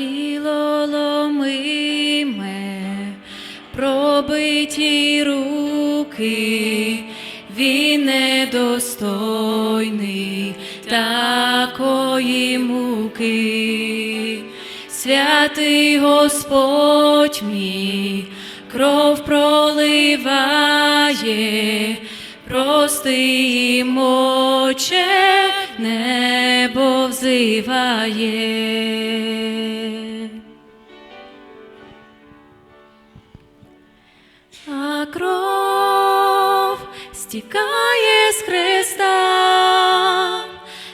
тіло ломиме, пробиті руки, він недостойний такої муки. Святий Господь мій, кров проливає, прости їм, Отче, небо взиває. Кров стікає з Христа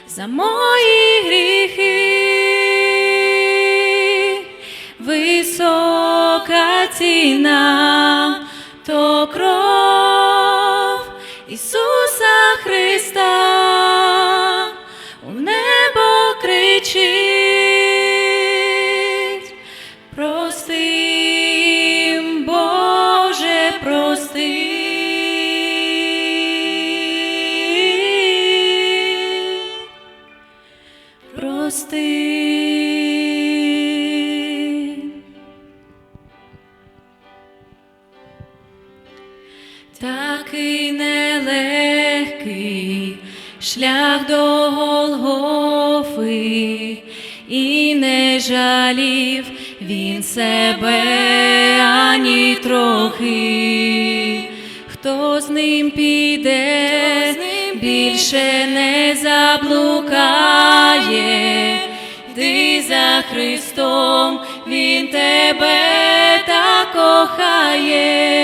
за мої гріхи, висока ціна, то кров Ісуса Христа у небо кричить. Прости. Такий нелегкий шлях до Голгофи, і не жалів він себе ані трохи. Хто з ним піде, більше не заблукає. Христом, Він тебе так кохає.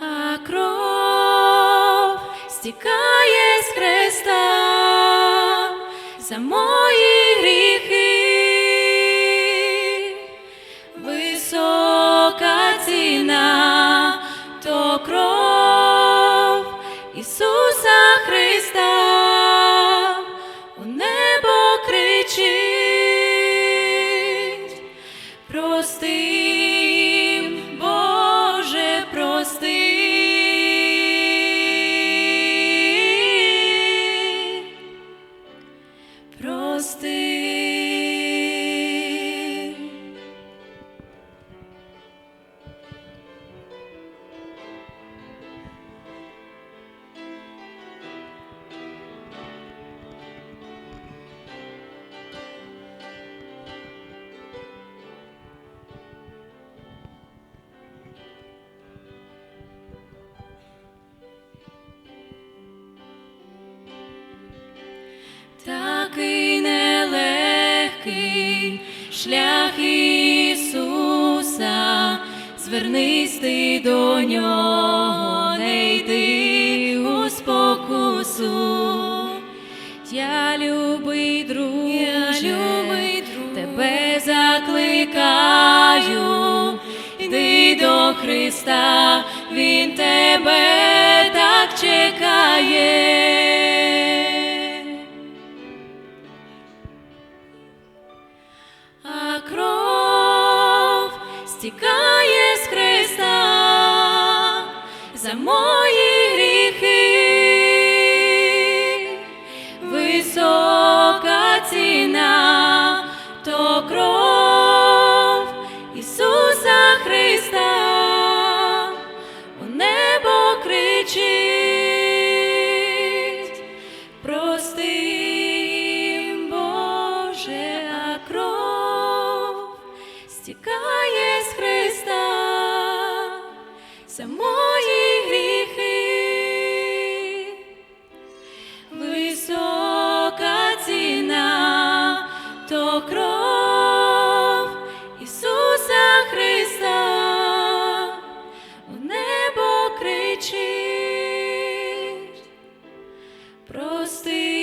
А кров стікає з Христа за мої гріхи, Простим, Боже, прости. Прости. Шлях Ісуса, звернись ти до нього, не йди у спокусу. Я любий друже, я любий друг, тебе закликаю, йди до Христа, Він тебе так чекає. За мої гріхи, висока ціна, то кров Ісуса Христа у небо кричить. Простим, Боже, а кров стікає з Христа за мої Простим,